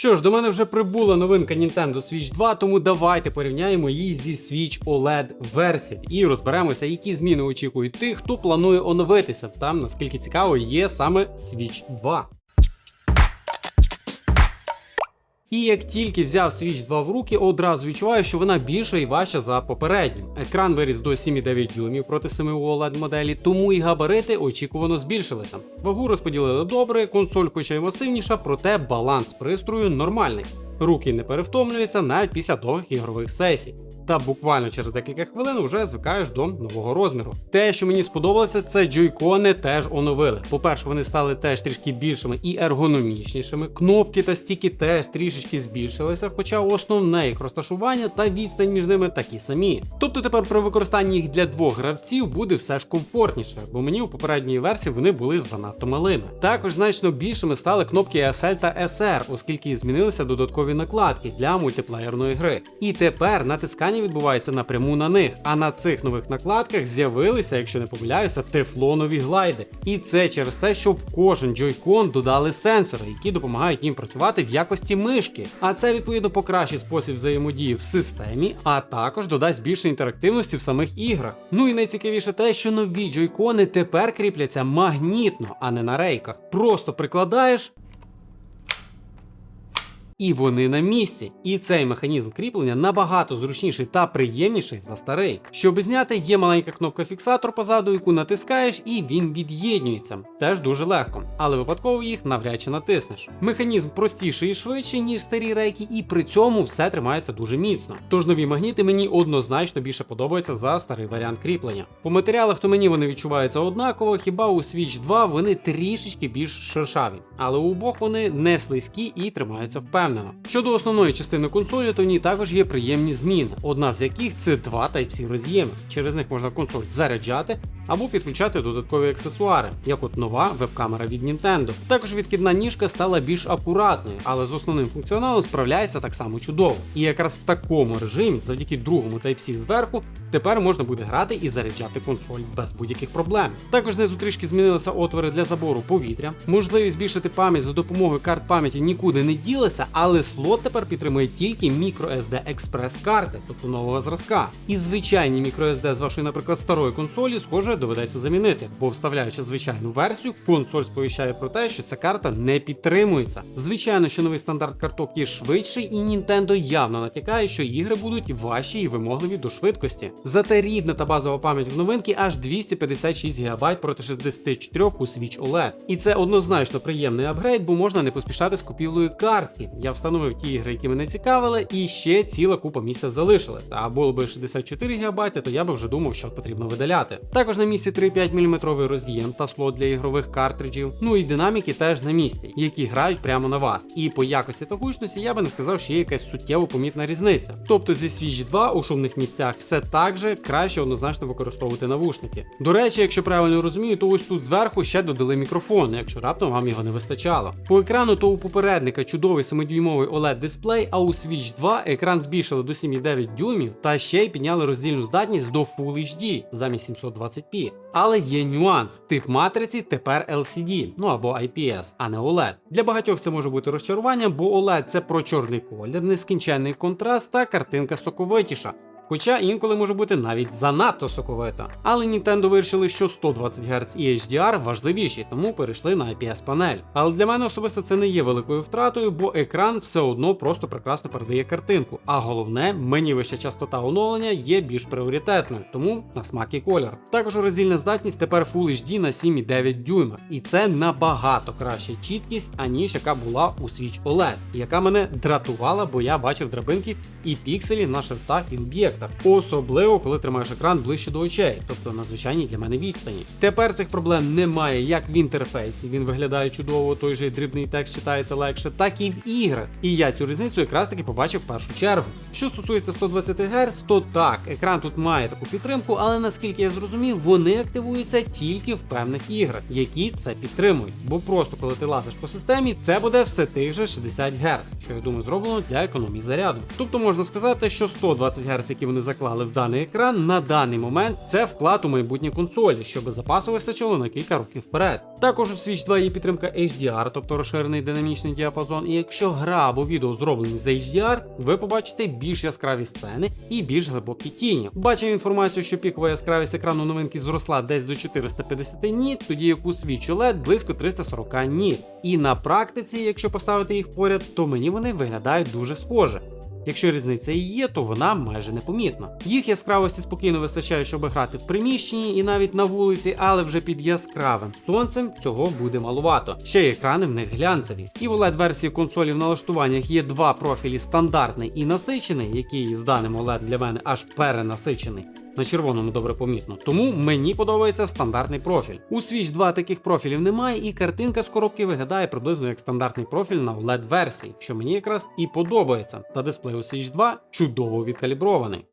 Що ж, до мене вже прибула новинка Nintendo Switch 2, тому давайте порівняємо її зі Switch OLED версією і розберемося, які зміни очікують тих, хто планує оновитися. Там наскільки цікаво є саме Switch 2. І як тільки взяв Switch 2 в руки, одразу відчуваю, що вона більша і важча за попередню. Екран виріс до 7,9 дюймів проти 7 у OLED моделі, тому і габарити очікувано збільшилися. Вагу розподілили добре, консоль хоча й масивніша, проте баланс пристрою нормальний. Руки не перевтомлюються навіть після довгих ігрових сесій. Та буквально через декілька хвилин вже звикаєш до нового розміру. Те, що мені сподобалося, це джойкони теж оновили. По-перше, вони стали теж трішки більшими і ергономічнішими. Кнопки та стіки теж трішечки збільшилися, хоча основне їх розташування та відстань між ними такі самі. Тобто тепер при використанні їх для двох гравців буде все ж комфортніше, бо мені у попередній версії вони були занадто малими. Також значно більшими стали кнопки SL та SR, оскільки змінилися додаткові накладки для мультиплеєрної гри. І тепер натискання відбувається напряму на них. А на цих нових накладках з'явилися, якщо не помиляюся, тефлонові глайди. І це через те, що в кожен джойкон додали сенсори, які допомагають їм працювати в якості мишки. А це відповідно покращить спосіб взаємодії в системі, а також додасть більше інтерактивності в самих іграх. Ну і найцікавіше те, що нові джойкони тепер кріпляться магнітно, а не на рейках. Просто прикладаєш. І вони на місці. І цей механізм кріплення набагато зручніший та приємніший за старий. Щоб зняти, є маленька кнопка фіксатор позаду, яку натискаєш, і він від'єднюється. Теж дуже легко, але випадково їх навряд чи натиснеш. Механізм простіший і швидший, ніж старі рейки, і при цьому все тримається дуже міцно. Тож нові магніти мені однозначно більше подобаються за старий варіант кріплення. По матеріалах то мені вони відчуваються однаково, хіба у Switch 2 вони трішечки більш шершаві, але у обох вони не слизькі і тримаються впевнено. Щодо основної частини консолі, то в ній також є приємні зміни, одна з яких це два Type-C роз'єми. Через них можна консоль заряджати або підключати додаткові аксесуари, як от нова веб-камера від Nintendo. Також відкидна ніжка стала більш акуратною, але з основним функціоналом справляється так само чудово. І якраз в такому режимі, завдяки другому Type-C зверху, тепер можна буде грати і заряджати консоль без будь-яких проблем. Також знизу трішки змінилися отвори для забору повітря. Можливість збільшити пам'ять за допомогою карт пам'яті нікуди не ділася, але слот тепер підтримує тільки microSD Express карти, тобто нового зразка. І звичайні microSD з вашої, наприклад, старої консолі, схоже, доведеться замінити, бо вставляючи звичайну версію, консоль сповіщає про те, що ця карта не підтримується. Звичайно, що новий стандарт карток є швидший, і Nintendo явно натякає, що ігри будуть важчі і вимогливі до швидкості. Зате рідна та базова пам'ять в новинки аж 256 ГБ проти 64 у Switch OLED. І це однозначно приємний апгрейд, бо можна не поспішати з купівлею картки. Я встановив ті ігри, які мене цікавили, і ще ціла купа місця залишилася. А було би 64 ГБ, то я би вже думав, що потрібно видаляти. також на місці 3,5 мм роз'єм та слот для ігрових картриджів. Ну і динаміки теж на місці, які грають прямо на вас. І по якості та гучності я би не сказав, що є якась суттєво помітна різниця. Тобто зі Switch 2 у шумних місцях все так же краще однозначно використовувати навушники. До речі, якщо правильно розумію, то ось тут зверху ще додали мікрофон, якщо раптом вам його не вистачало. По екрану то у попередника чудовий 7-дюймовий OLED дисплей, а у Switch 2 екран збільшили до 7,9 дюймів та ще й підняли роздільну здатність до Full HD замість 720p. Але є нюанс: тип матриці тепер LCD, ну або IPS, а не OLED. Для багатьох це може бути розчарування, бо OLED це про чорний колір, нескінченний контраст та картинка соковитіша. Хоча інколи може бути навіть занадто соковита. Але Nintendo вирішили, що 120 Гц і HDR важливіші, тому перейшли на IPS панель. Але для мене особисто це не є великою втратою, бо екран все одно просто прекрасно передає картинку. А головне, мені вища частота оновлення є більш пріоритетною, тому на смак і колір. Також роздільна здатність тепер Full HD на 7,9 дюйма, і це набагато краща чіткість, аніж яка була у Switch OLED, яка мене дратувала, бо я бачив драбинки і пікселі на шрифтах і об'єктах, особливо коли тримаєш екран ближче до очей, тобто на звичайній для мене відстані. Тепер цих проблем немає як в інтерфейсі, він виглядає чудово, той же дрібний текст читається легше, так і в іграх. І я цю різницю якраз таки побачив в першу чергу. Що стосується 120 Гц, то так, екран тут має таку підтримку, але наскільки я зрозумів, вони активуються тільки в певних іграх, які це підтримують. Бо просто коли ти лазиш по системі, це буде все тих же 60 Гц, що я думаю зроблено для економії заряду. Тобто можна сказати, що 120 Гц, які вони заклали в даний екран, на даний момент це вклад у майбутнє консолі, щоб запасу вистачило на кілька років вперед. Також у Switch 2 є підтримка HDR, тобто розширений динамічний діапазон. І якщо гра або відео зроблені за HDR, ви побачите більш яскраві сцени і більш глибокі тіні. Бачив інформацію, що пікова яскравість екрану новинки зросла десь до 450 ніт, тоді як у Switch OLED близько 340 ніт. І на практиці, якщо поставити їх поряд, то мені вони виглядають дуже схоже. Якщо різниця і є, то вона майже непомітна. Їх яскравості спокійно вистачає, щоб грати в приміщенні і навіть на вулиці, але вже під яскравим сонцем цього буде малувато. Ще й екрани в них глянцеві. І в oled версії консолі в налаштуваннях є два профілі стандартний і насичений, який з даним OLED для мене аж перенасичений. На червоному добре помітно. Тому мені подобається стандартний профіль. У Switch 2 таких профілів немає, і картинка з коробки виглядає приблизно як стандартний профіль на OLED версії, що мені якраз і подобається. Та дисплей у Switch 2 чудово відкалібрований.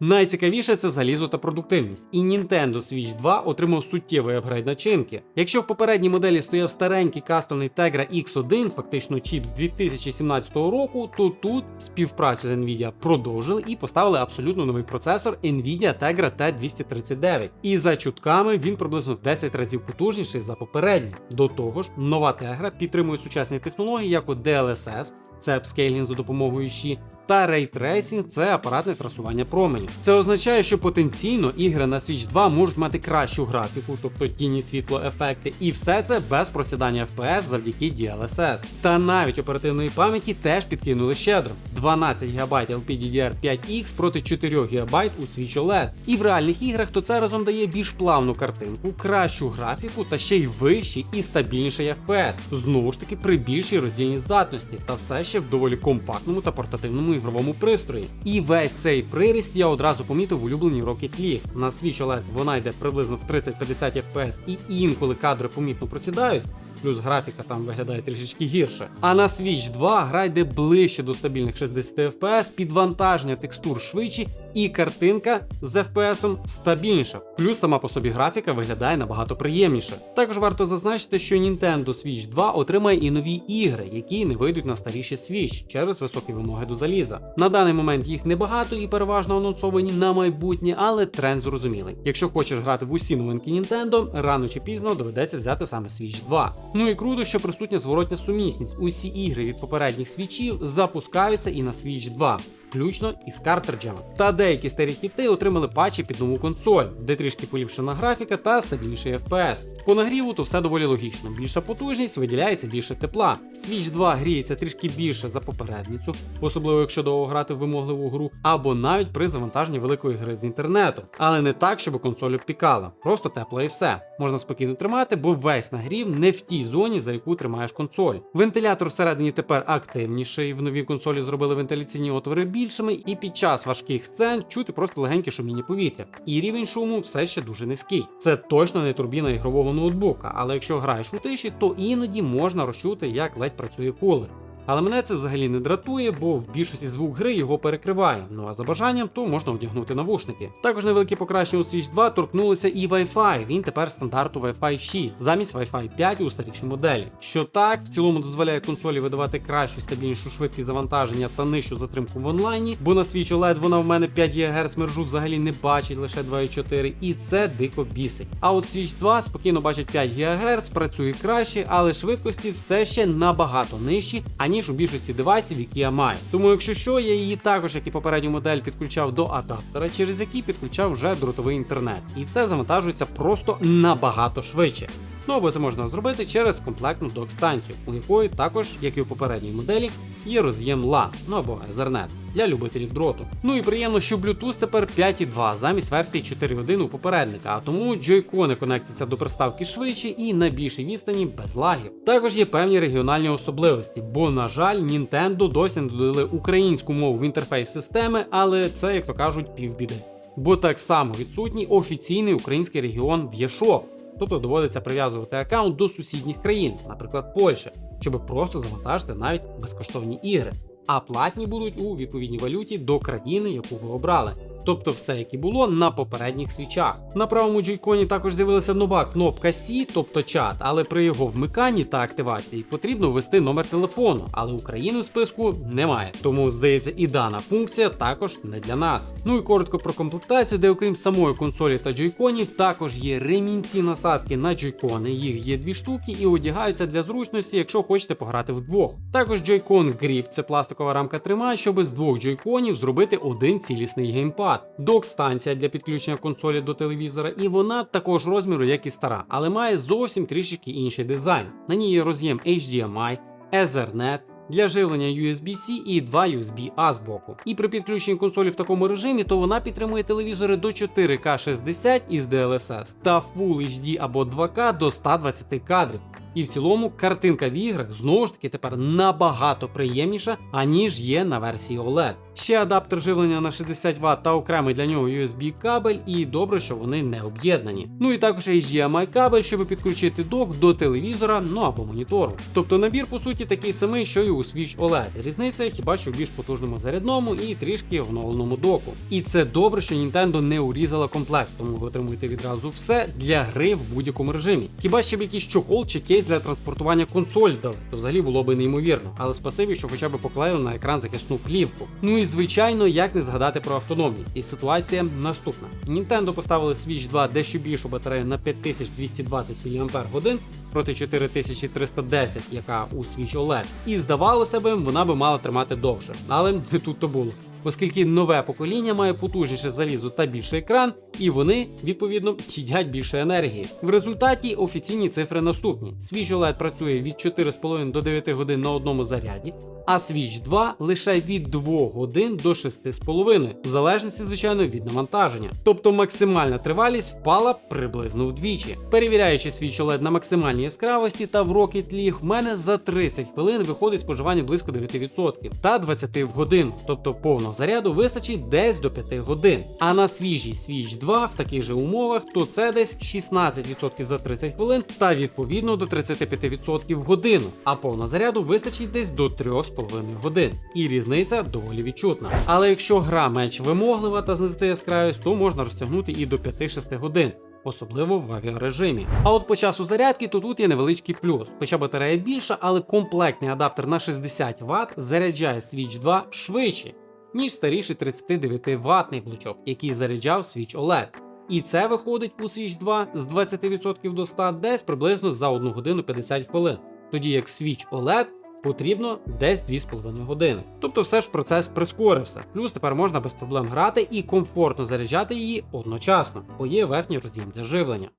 Найцікавіше це залізо та продуктивність, і Nintendo Switch 2 отримав суттєвий апгрейд начинки. Якщо в попередній моделі стояв старенький кастомний Tegra X1, фактично чіп з 2017 року, то тут співпрацю з Nvidia продовжили і поставили абсолютно новий процесор Nvidia Tegra T239. І за чутками він приблизно в 10 разів потужніший за попередній. До того ж, нова Tegra підтримує сучасні технології, як от DLSS, це апскейлінг за допомогою Qi, та рейтрейсінг це апаратне трасування променів. Це означає, що потенційно ігри на Switch 2 можуть мати кращу графіку, тобто тіні світло ефекти, і все це без просідання FPS завдяки DLSS. Та навіть оперативної пам'яті теж підкинули щедро: 12 ГБ LPDDR5X проти 4 ГБ у Switch OLED. І в реальних іграх то це разом дає більш плавну картинку, кращу графіку та ще й вищий і стабільніший FPS. Знову ж таки при більшій роздільній здатності, та все ще в доволі компактному та портативному ігровому пристрої. І весь цей приріст я одразу помітив в улюбленій Rocket League. На Switch OLED вона йде приблизно в 30-50 FPS, і інколи кадри помітно просідають. Плюс графіка там виглядає трішечки гірше. А на Switch 2 гра йде ближче до стабільних 60 FPS, підвантаження текстур швидші, і картинка з FPS стабільніша. Плюс сама по собі графіка виглядає набагато приємніше. Також варто зазначити, що Nintendo Switch 2 отримає і нові ігри, які не вийдуть на старіші Switch через високі вимоги до заліза. На даний момент їх небагато і переважно анонсовані на майбутнє, але тренд зрозумілий. Якщо хочеш грати в усі новинки Nintendo, рано чи пізно доведеться взяти саме Switch 2. Ну і круто, що присутня зворотня сумісність. Усі ігри від попередніх свічів запускаються і на Switch 2 включно із картриджами. Та деякі старі хіти отримали патчі під нову консоль, де трішки поліпшена графіка та стабільніший FPS. По нагріву то все доволі логічно. Більша потужність виділяється більше тепла. Switch 2 гріється трішки більше за попередницю, особливо якщо довго грати в вимогливу гру, або навіть при завантаженні великої гри з інтернету. Але не так, щоб консоль обпікала. Просто тепло і все. Можна спокійно тримати, бо весь нагрів не в тій зоні, за яку тримаєш консоль. Вентилятор всередині тепер активніший. В новій консолі зробили вентиляційні отвори більшими, і під час важких сцен чути просто легеньке шуміння повітря. І рівень шуму все ще дуже низький. Це точно не турбіна ігрового ноутбука, але якщо граєш у тиші, то іноді можна розчути, як ледь працює кулер. Але мене це взагалі не дратує, бо в більшості звук гри його перекриває. Ну а за бажанням, то можна одягнути навушники. Також невеликі покращення у Switch 2 торкнулися і Wi-Fi. Він тепер стандарту Wi-Fi 6, замість Wi-Fi 5 у старішій моделі. Що так, в цілому дозволяє консолі видавати кращу стабільнішу швидкість завантаження та нижчу затримку в онлайні, бо на Switch OLED вона в мене 5 ГГц мержу взагалі не бачить лише 2,4, і це дико бісить. А от Switch 2 спокійно бачить 5 ГГц, працює краще, але швидкості все ще набагато нижчі, аніж у більшості девайсів, які я маю. Тому, якщо що, я її також, як і попередню модель, підключав до адаптера, через який підключав вже дротовий інтернет, і все завантажується просто набагато швидше. Ну або це можна зробити через комплектну док-станцію, у якої також, як і у попередній моделі, є роз'єм LAN, ну або Ethernet для любителів дроту. Ну і приємно, що Bluetooth тепер 5.2 замість версії 4.1 у попередника, а тому джойкони конектяться до приставки швидше і на більшій відстані без лагів. Також є певні регіональні особливості, бо, на жаль, Nintendo досі не додали українську мову в інтерфейс системи, але це, як то кажуть, півбіди. Бо так само відсутній офіційний український регіон в eShop, тобто доводиться прив'язувати аккаунт до сусідніх країн, наприклад, Польщі, щоб просто завантажити навіть безкоштовні ігри. А платні будуть у відповідній валюті до країни, яку ви обрали. Тобто все, як і було на попередніх свічах. На правому джойконі також з'явилася нова кнопка C, тобто чат, але при його вмиканні та активації потрібно ввести номер телефону, але України в списку немає. Тому здається, і дана функція також не для нас. Ну і коротко про комплектацію, де окрім самої консолі та джойконів, також є ремінці насадки на джойкони. Їх є дві штуки і одягаються для зручності, якщо хочете пограти вдвох. Також Joy-Con Grip – це пластикова рамка тримає, щоб з двох джойконів зробити один цілісний геймпад. Док-станція для підключення консолі до телевізора, і вона також розміру, як і стара, але має зовсім трішки інший дизайн. На ній є роз'єм HDMI, Ethernet, для живлення USB-C і два USB-A з боку. І при підключенні консолі в такому режимі, то вона підтримує телевізори до 4К 60 із DLSS та Full HD або 2К до 120 кадрів. І в цілому картинка в іграх знову ж таки тепер набагато приємніша, аніж є на версії OLED. Ще адаптер живлення на 60 Вт та окремий для нього USB кабель, і добре, що вони не об'єднані. Ну і також HDMI кабель, щоб підключити док до телевізора, ну або монітору. Тобто набір по суті такий самий, що і у Switch OLED. Різниця хіба що в більш потужному зарядному і трішки оновленому доку. І це добре, що Nintendo не урізала комплект, тому ви отримуєте відразу все для гри в будь-якому режимі. Хіба ще б якийсь чохол чи кейс для транспортування консоль дали, то взагалі було би неймовірно. Але спасибі, що хоча б поклеїли на екран захисну плівку. Ну і звичайно, як не згадати про автономність. І ситуація наступна: Nintendo поставили Switch 2 дещо більшу батарею на 5220 мАч проти 4310, яка у Switch OLED. І здавалося б, вона би мала тримати довше. Але не тут то було. Оскільки нове покоління має потужніше залізо та більший екран, і вони, відповідно, їдять більше енергії. В результаті офіційні цифри наступні: Switch OLED працює від 4,5 до 9 годин на одному заряді, а Switch 2 лише від 2 годин до 6,5, в залежності, звичайно, від навантаження. Тобто максимальна тривалість впала приблизно вдвічі. Перевіряючи Switch OLED на максимальній яскравості та в Rocket League, в мене за 30 хвилин виходить споживання близько 9% та 20 в годину, тобто повного заряду вистачить десь до 5 годин. А на свіжій Switch 2 в таких же умовах, то це десь 16% за 30 хвилин та відповідно до 35% в годину, а повного заряду вистачить десь до 3,5 годин. І різниця доволі відчутна. Але якщо гра менш вимоглива та знизити яскравість, то можна розтягнути і до 5-6 годин. Особливо в авіарежимі. А от по часу зарядки, то тут є невеличкий плюс. Хоча батарея більша, але комплектний адаптер на 60 Вт заряджає Switch 2 швидше, ніж старіший 39 ватний блочок, який заряджав Switch OLED. І це виходить у Switch 2 з 20% до 100 десь приблизно за 1 годину 50 хвилин, тоді як Switch OLED потрібно десь 2,5 години. Тобто все ж процес прискорився. Плюс тепер можна без проблем грати і комфортно заряджати її одночасно, бо є верхній роз'єм для живлення.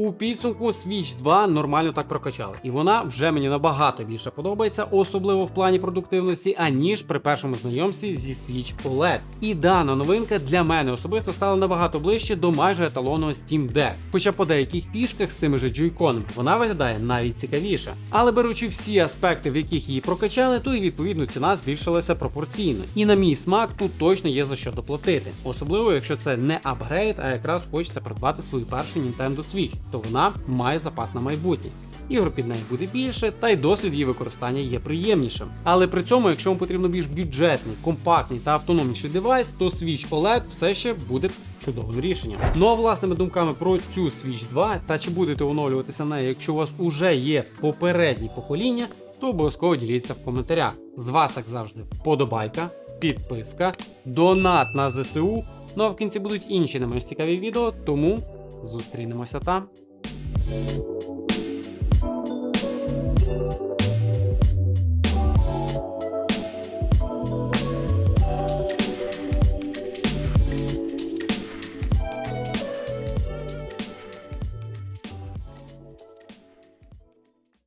У підсумку Switch 2 нормально так прокачали, і вона вже мені набагато більше подобається, особливо в плані продуктивності, аніж при першому знайомстві зі Switch OLED. І дана новинка для мене особисто стала набагато ближче до майже еталонного Steam Deck. Хоча по деяких фішках з тими же джойконами вона виглядає навіть цікавіше. Але беручи всі аспекти, в яких її прокачали, то і відповідно ціна збільшилася пропорційно. І на мій смак тут точно є за що доплатити, особливо якщо це не апгрейд, а якраз хочеться придбати свою першу Nintendo Switch то вона має запас на майбутнє. Ігор під нею буде більше, та й досвід її використання є приємнішим. Але при цьому, якщо вам потрібно більш бюджетний, компактний та автономніший девайс, то Switch OLED все ще буде чудовим рішенням. Ну а власними думками про цю Switch 2 та чи будете оновлюватися нею, якщо у вас уже є попередні покоління, то обов'язково діліться в коментарях. З вас, як завжди, вподобайка, підписка, донат на ЗСУ. Ну а в кінці будуть інші не менш цікаві відео, тому зустрінемося там.